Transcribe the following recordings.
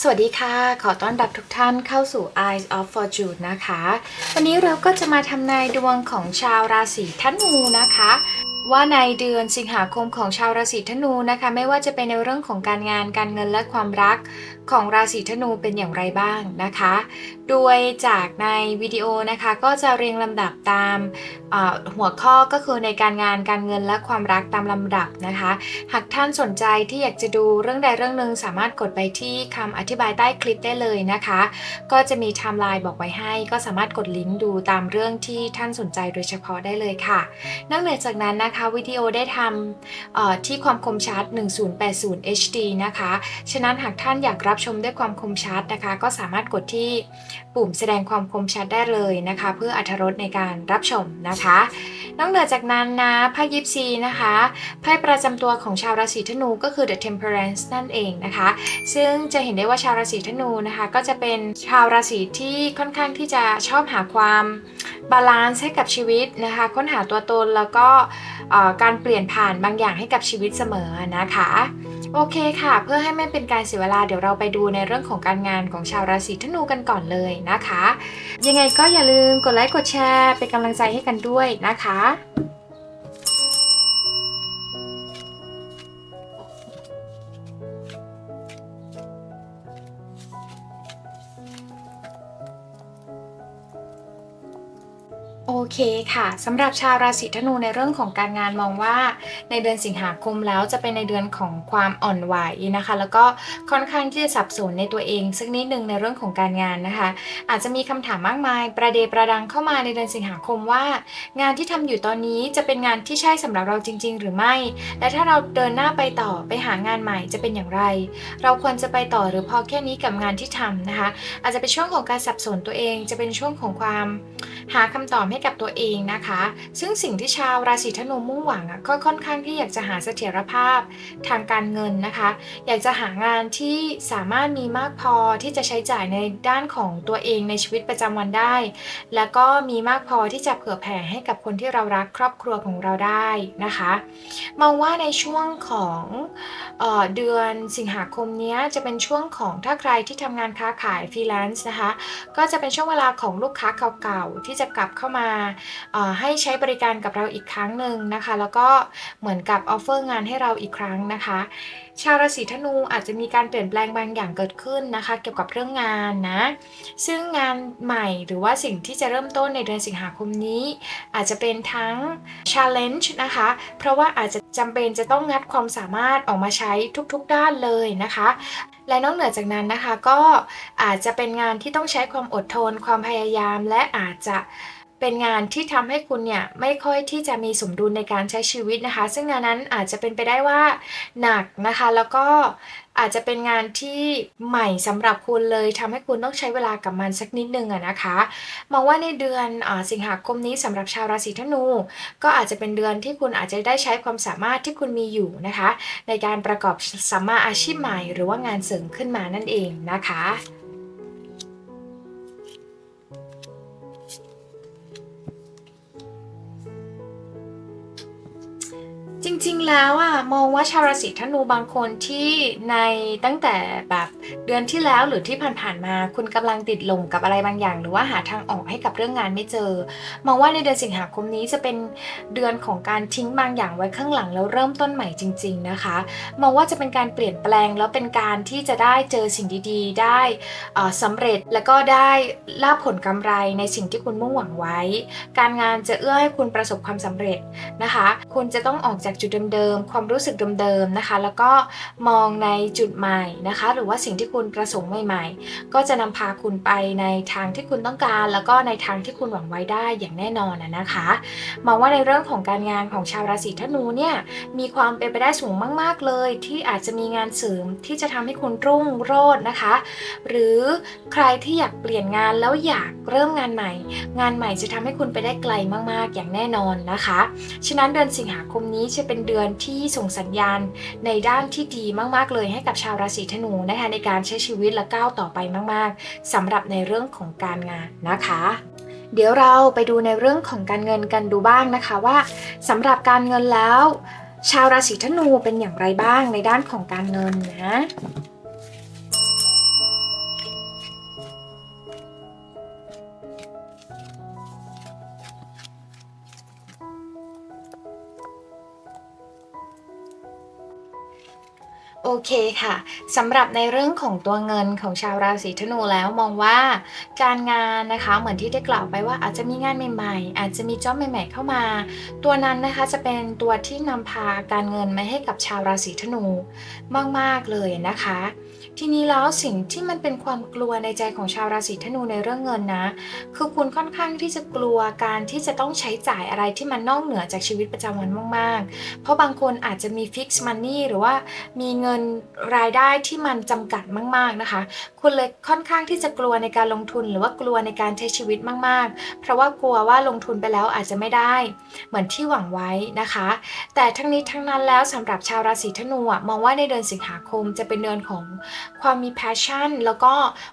สวัสดีค่ะ ขอต้อนรับทุกท่านเข้าสู่ Eyes of Fortune นะคะ วันนี้เราก็จะมาทำนายดวงของชาวราศีธนูนะคะ ว่าในเดือนสิงหาคมของชาวราศีธนูนะคะ ไม่ว่าจะเป็นในเรื่องของการงานการเงินและความรักของราศีธนูเป็นอย่างไรบ้างนะคะ โดยจากในวิดีโอนะคะก็จะเรียงลำดับตามหัวข้อก็คือในการงานการเงินและความรักตามลำดับนะคะ หากท่านสนใจที่อยากจะดูเรื่องใดเรื่องหนึ่งสามารถกดไปที่คำอธิบายใต้คลิปได้เลยนะคะ ก็จะมีไทม์ไลน์บอกไว้ให้ ก็สามารถกดลิงก์ดูตามเรื่องที่ท่านสนใจโดยเฉพาะได้เลยค่ะนอกเหนือจากนั้นนะคะวิดีโอได้ทำที่ความคมชัด 1080 HD นะคะ ฉะนั้นหากท่านอยากรับับชมด้วยความคมชัดนะคะ ก็สามารถกดที่ปุ่มแสดงความคมชัดได้เลยนะคะ เพื่ออรรถรสในการรับชมนะคะ นอกเหนือจากนั้นนะไพ่ยิปซีนะคะไพ่ประจำตัวของชาวราศีธนูก็คือ The Temperance นั่นเองนะคะ ซึ่งจะเห็นได้ว่าชาวราศีธนูนะคะ ก็จะเป็นชาวราศีที่ค่อนข้างที่จะชอบหาความบาลานซ์ให้กับชีวิตนะคะ ค้นหาตัวตนแล้วก็การเปลี่ยนผ่านบางอย่างให้กับชีวิตเสมอนะคะ โอเคค่ะ เพื่อให้ไม่เป็นการเสียเวลาเดี๋ยวเราไปดูในเรื่องของการงานของชาวราศีธนูกันก่อนเลยนะคะ ยังไงก็อย่าลืมกดไลค์กดแชร์เป็นกำลังใจให้กันด้วยนะคะ เคค่ะสำหรับชาวราศีธนูในเรื่องของการงานมองว่า ในเดือนสิงหาคมแล้วจะเป็นในเดือนของความอ่อนไหวนะคะ แล้วก็ค่อนข้างที่จะสับสนในตัวเองสักนิดนึงในเรื่องของการงานนะคะ อาจจะมีคำถามมากมาย ประเดประดังเข้ามาในเดือนสิงหาคมว่า งานที่ทำอยู่ตอนนี้จะเป็นงานที่ใช่สำหรับเราจริง ๆ หรือไม่ และถ้าเราเดินหน้าไปต่อไปหางานใหม่จะเป็นอย่างไร เราควรจะไปต่อหรือพอแค่นี้กับงานที่ทำนะคะ อาจจะเป็นช่วงของการสับสนตัวเองจะเป็นช่วงของความ หาคำตอบให้กับตัวเองนะคะ ซึ่งสิ่งที่ชาวราศีธนูมุ่งหวังอะก็ค่อนข้างที่อยากจะหาเสถียรภาพทางการเงินนะคะ อยากจะหางานที่สามารถมีมากพอที่จะใช้จ่ายในด้านของตัวเองในชีวิตประจำวันได้ แล้วก็มีมากพอที่จะเผื่อแผ่ให้กับคนที่เรารักครอบครัวของเราได้นะคะ มองว่าในช่วงของเออเดือนสิงหาคมนี้จะเป็นช่วงของถ้าใครที่ทำงานค้าขายฟรีแลนซ์นะคะ ก็จะเป็นช่วงเวลาของลูกค้าเก่าๆที่จะจะกลับเข้ามาให้ใช้บริการกับเราอีกครั้งหนึ่งนะคะ แล้วก็เหมือนกับออฟเฟอร์งานให้เราอีกครั้งนะคะ ชาวราศีธนูอาจจะมีการเปลี่ยนแปลงบางอย่างเกิดขึ้นนะคะ เกี่ยวกับเรื่องงานนะ ซึ่งงานใหม่หรือว่าสิ่งที่จะเริ่มต้นในเดือนสิงหาคมนี้ อาจจะเป็นทั้ง challenge นะคะ เพราะว่าอาจจะจำเป็นจะต้องงัดความสามารถออกมาใช้ทุกๆด้านเลยนะคะ และนอกเหนือจากนั้นนะคะก็อาจจะเป็นงานที่ต้องใช้ความอดทน ความพยายามและอาจจะ เป็นงานที่ทำให้คุณเนี่ยไม่ค่อยที่จะมีสมดุลในการใช้ชีวิตนะคะ ซึ่งงานนั้นอาจจะเป็นไปได้ว่าหนักนะคะ แล้วก็อาจจะเป็นงานที่ใหม่สำหรับคุณเลยทำให้คุณต้องใช้เวลากับมันสักนิดนึงอะนะคะมองว่าในเดือนอสิงหาคมนี้สำหรับชาวราศีธนู ก็อาจจะเป็นเดือนที่คุณอาจจะได้ใช้ความสามารถที่คุณมีอยู่นะคะ ในการประกอบสัมมาอาชีพใหม่ หรือว่างานเสริมขึ้นมานั่นเองนะคะ ริง ๆ แล้วอะมองว่าชาวราศีธนูบางคนที่ในตั้งแต่แบบเดือนที่แล้วหรือที่ผ่านๆมา คุณกำลังติดลมกับอะไรบางอย่าง หรือว่าหาทางออกให้กับเรื่องงานไม่เจอ มองว่าในเดือนสิงหาคมนี้จะเป็นเดือนของการทิ้งบางอย่างไว้ข้างหลังแล้วเริ่มต้นใหม่จริง ๆนะคะ มองว่าจะเป็นการเปลี่ยนแปลงแล้วเป็นการที่จะได้เจอสิ่งดีๆ ได้เอ่อสำเร็จแล้วก็ได้ลาบผลกำไรในสิ่งที่คุณมุ่งหวังไว้ การงานจะเอื้อให้คุณประสบความสำเร็จนะคะ คุณจะต้องออกจากจุดเดิมๆ ความรู้สึกเดิมๆนะคะ แล้วก็มองในจุดใหม่นะคะ หรือว่าสิ่งที่คุณประสงค์ใหม่ๆ ก็จะนำพาคุณไปในทางที่คุณต้องการ แล้วก็ในทางที่คุณหวังไว้ได้อย่างแน่นอนนะคะ มองว่าในเรื่องของการงานของชาวราศีธนูเนี่ยมีความเป็นไปได้สูงมาก ๆเลย ที่อาจจะมีงานเสริมที่จะทำให้คุณรุ่งโรจน์นะคะ หรือใครที่อยากเปลี่ยนงานแล้วอยากเริ่มงานใหม่ งานใหม่จะทำให้คุณไปได้ไกลมากๆอย่างแน่นอนนะคะ ฉะนั้นเดือนสิงหาคมนี้จะเป็นเดือนที่ส่งสัญญาณในด้านที่ดีมากๆเลยให้กับชาวราศีธนูนะคะในการใช้ชีวิตและก้าวต่อไปมาก ๆสำหรับในเรื่องของการงานนะคะเดี๋ยวเราไปดูในเรื่องของการเงินกันดูบ้างนะคะว่าสำหรับการเงินแล้ว ชาวราศีธนูเป็นอย่างไรบ้างในด้านของการเงินนะ โอเคค่ะสำหรับในเรื่องของตัวเงินของชาวราศีธนูแล้วมองว่าการงานนะคะเหมือนที่ได้กล่าวไปว่าอาจจะมีงานใหม่ ๆ อาจจะมีจ็อบใหม่ ๆ เข้ามา ตัวนั้นนะคะจะเป็นตัวที่นำพาการเงินมาให้กับชาวราศีธนูมากๆเลยนะคะ ทีนี้แล้วสิ่งที่มันเป็นความกลัวในใจของชาวราศีธนูในเรื่องเงินนะ คือคุณค่อนข้างที่จะกลัวการที่จะต้องใช้จ่ายอะไรที่มันนอกเหนือจากชีวิตประจำวันมากๆ เพราะบางคนอาจจะมีฟิกซ์มันนี่หรือว่ามีเงินรายได้ที่มันจำกัดมาก ๆนะคะ คุณเลยค่อนข้างที่จะกลัวในการลงทุนหรือว่ากลัวในการใช้ชีวิตมาก ๆ เพราะว่ากลัวว่าลงทุนไปแล้วอาจจะไม่ได้ เหมือนที่หวังไว้นะคะ แต่ทั้งนี้ทั้งนั้นแล้วสำหรับชาวราศีธนูมองว่าในเดือนสิงหาคมจะเป็นเดือนของความมี passion แล้วก็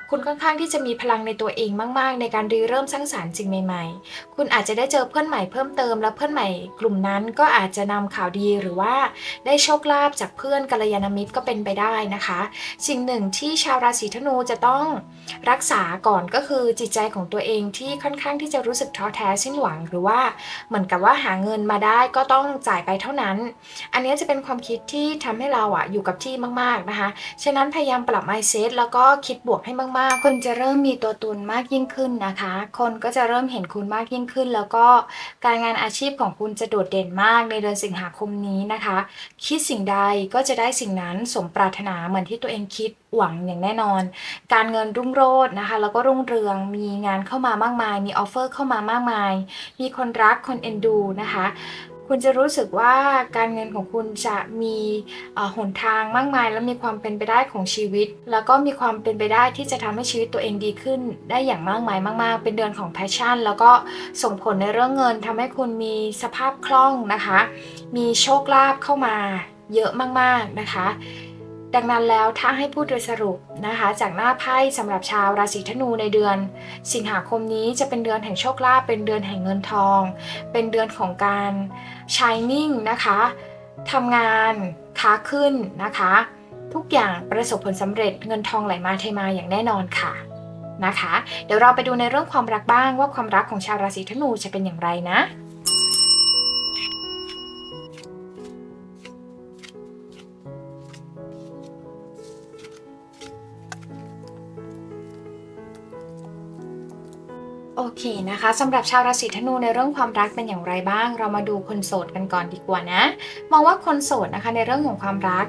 คุณค่อนข้างที่จะมีพลังในตัวเองมาก ๆ ในการรีเริ่มสร้างสารรค์สิ่งใหม่ ๆ คุณอาจจะได้เจอเพื่อนใหม่เพิ่มเติมและเพื่อนใหม่ กลุ่มนั้นก็อาจจะนำข่าวดีหรือว่าได้โชคลาภจากเพื่อนกัลยาณมิตรก็เป็นไปได้นะคะ สิ่งหนึ่งที่ชาวราศีธนูจะต้องรักษาก่อนก็คือจิตใจของตัวเองที่ค่อนข้างที่จะรู้สึกท้อแท้สิ้นหวังหรือว่าเหมือนกับว่าหาเงินมาได้ก็ต้องจ่ายไปเท่านั้น อันนี้จะเป็นความคิดที่ทำให้เราอะอยู่กับที่มากๆนะคะ ฉะนั้นพยายามปรับ mindset แล้วก็คิดบวกให้มากๆคุณจะเริ่มมีตัวตนมากยิ่งขึ้นนะคะ คนก็จะเริ่มเห็นคุณมากยิ่งขึ้น แล้วก็การงานอาชีพของคุณจะโดดเด่นมากในเดือนสิงหาคมนี้นะคะ คิดสิ่งใดก็จะได้สิ่งนั้นสมปรารถนาเหมือนที่ตัวเองคิดหวังอย่างแน่นอน การเงินรุ่งโรจน์นะคะ แล้วก็รุ่งเรืองมีงานเข้ามามากมาย มีออฟเฟอร์เข้ามามากมาย มีคนรักคนเอ็นดูนะคะคุณจะรู้สึกว่าการเงินของคุณจะมีเอ่อหนทางมากมาย และมีความเป็นไปได้ของชีวิต แล้วก็มีความเป็นไปได้ที่จะทำให้ชีวิตตัวเองดีขึ้น ได้อย่างมากมายมาก ๆ เป็นเดือนของแพชชั่น แล้วก็ส่งผลในเรื่องเงินทำให้คุณมีสภาพคล่องนะคะ มีโชคลาภเข้ามา เยอะมากๆนะคะ ดังนั้นแล้วถ้าให้พูดโดยสรุปนะคะ จากหน้าไพ่สำหรับชาวราศีธนูในเดือน สิงหาคมนี้จะเป็นเดือนแห่งโชคลาภเป็นเดือนแห่งเงินทอง เป็นเดือนของการ shining นะคะทำงานค้าขึ้นนะคะ ทุกอย่างประสบผลสำเร็จเงินทองไหลมาเทมาอย่างแน่นอนค่ะนะคะ เดี๋ยวเราไปดูในเรื่องความรักบ้างว่าความรักของชาวราศีธนูจะเป็นอย่างไรนะ เคนะคะสำหรับชาวราศีธนูในเรื่องความรักเป็นอย่างไรบ้าง เรามาดูคนโสดกันก่อนดีกว่านะ มองว่าคนโสดนะคะในเรื่องของความรัก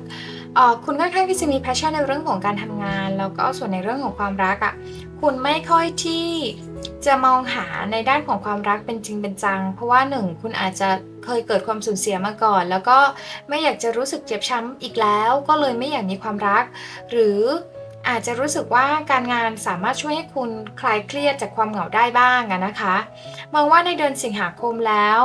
คุณค่อนข้างที่จะมี passion ในเรื่องของการทำงาน แล้วก็ส่วนในเรื่องของความรักอะ่ะคุณไม่ค่อยที่จะมองหาในด้านของความรักเป็นจริงเป็นจัง เพราะว่าหนึ่งคุณอาจจะเคยเกิดความสูญเสียมาก่อน แล้วก็ไม่อยากจะรู้สึกเจ็บช้ำอีกแล้ว ก็เลยไม่อยากมีความรัก หรือ อาจจะรู้สึกว่าการงานสามารถช่วยให้คุณคลายเครียดจากความเหงาได้บ้างนะคะ มองว่าในเดือนสิงหาคมแล้ว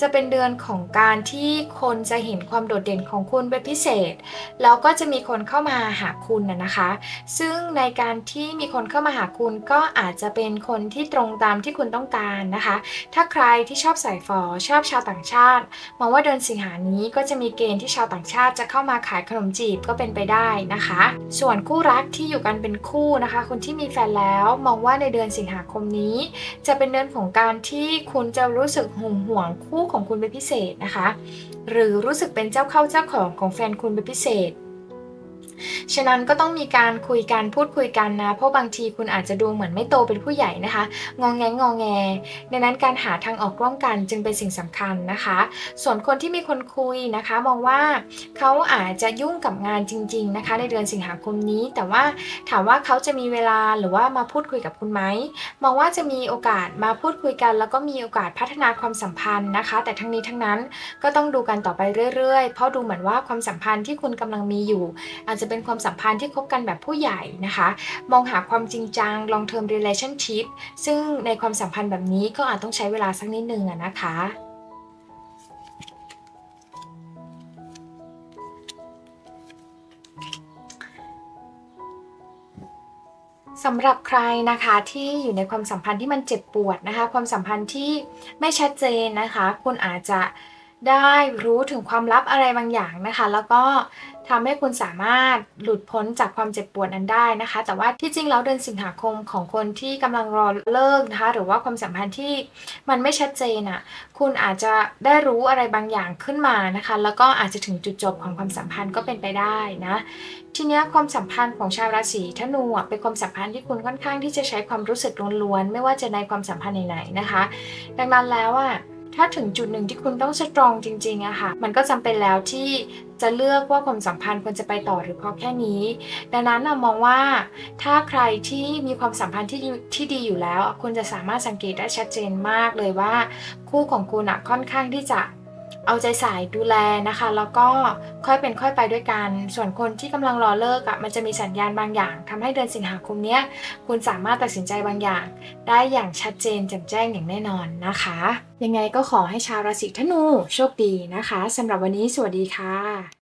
จะเป็นเดือนของการที่คนจะเห็นความโดดเด่นของคุณเป็นพิเศษ แล้วก็จะมีคนเข้ามาหาคุณนะนะคะ ซึ่งในการที่มีคนเข้ามาหาคุณก็อาจจะเป็นคนที่ตรงตามที่คุณต้องการนะคะ ถ้าใครที่ชอบสายฝอชอบชาวต่างชาติ มองว่าเดือนสิงหานี้ก็จะมีเกณฑ์ที่ชาวต่างชาติจะเข้ามาขายขนมจีบก็เป็นไปได้นะคะ ส่วนคู่รักที่อยู่กันเป็นคู่นะคะ คนที่มีแฟนแล้วมองว่าในเดือนสิงหาคมนี้ จะเป็นเดือนของการที่คุณจะรู้สึกห่วงห่วงคู่ของคุณเป็นพิเศษนะคะ หรือรู้สึกเป็นเจ้าเข้าเจ้าของของแฟนคุณเป็นพิเศษ ฉะนั้นก็ต้องมีการคุยกันพูดคุยกันนะ เพราะบางทีคุณอาจจะดูเหมือนไม่โตเป็นผู้ใหญ่นะคะ งองแงงองแงดังนั้นการหาทางออกร่วมกันจึงเป็นสิ่งสำคัญนะคะ ส่วนคนที่มีคนคุยนะคะ มองว่าเขาอาจจะยุ่งกับงานจริง ๆนะคะ ในเดือนสิงหาคมนี้ แต่ว่าถามว่าเขาจะมีเวลาหรือว่ามาพูดคุยกับคุณไหมมองว่าจะมีโอกาสมาพูดคุยกัน แล้วก็มีโอกาสพัฒนาความสัมพันธ์นะคะ แต่ทั้งนี้ทั้งนั้นก็ต้องดูกันต่อไปเรื่อยๆ เพราะดูเหมือนว่าความสัมพันธ์ที่คุณกำลังมีอยู่ อาจจะเป็นความสัมพันธ์ที่คบกันแบบผู้ใหญ่นะคะ มองหาความจริงจัง long term relationship ซึ่งในความสัมพันธ์แบบนี้ก็อาจต้องใช้เวลาสักนิดนึงอะนะคะสำหรับใครนะคะที่อยู่ในความสัมพันธ์ที่มันเจ็บปวดนะคะ ความสัมพันธ์ที่ไม่ชัดเจนนะคะ คุณอาจจะ ได้รู้ถึงความลับอะไรบางอย่างนะคะ แล้วก็ทำให้คุณสามารถหลุดพ้นจากความเจ็บปวดนั้นได้นะคะ แต่ว่าที่จริงแล้วเดือนสิงหาคมของคนที่กำลังรอเลิกนะคะ หรือว่าความสัมพันธ์ที่มันไม่ชัดเจนอะ คุณอาจจะได้รู้อะไรบางอย่างขึ้นมานะคะ แล้วก็อาจจะถึงจุดจบของความสัมพันธ์ก็เป็นไปได้นะ ทีนี้ความสัมพันธ์ของชาวราศีธนูอะเป็นความสัมพันธ์ที่คุณค่อนข้างที่จะใช้ความรู้สึกล้วนๆไม่ว่าจะในความสัมพันธ์ไหนๆนะคะ ดังนั้นแล้วอะ ถ้าถึงจุดหนึ่งที่คุณต้องสตรองจริงๆอะค่ะ มันก็จำเป็นแล้วที่จะเลือกว่าความสัมพันธ์ควรจะไปต่อหรือพอแค่นี้ ดังนั้นนะมองว่าถ้าใครที่มีความสัมพันธ์ที่ที่ดีอยู่แล้ว คุณจะสามารถสังเกตได้ชัดเจนมากเลยว่า คู่ของคุณอะค่อนข้างที่จะ เอาใจใส่ดูแลนะคะ แล้วก็ค่อยเป็นค่อยไปด้วยกัน ส่วนคนที่กำลังรอเลิกอะมันจะมีสัญญาณบางอย่างทำให้เดือนสิงหาคมเนี้ยคุณสามารถตัดสินใจบางอย่าง ได้อย่างชัดเจนแจ่มแจ้งอย่างแน่นอนนะคะ ยังไงก็ขอให้ชาวราศีธนูโชคดีนะคะสำหรับวันนี้สวัสดีค่ะ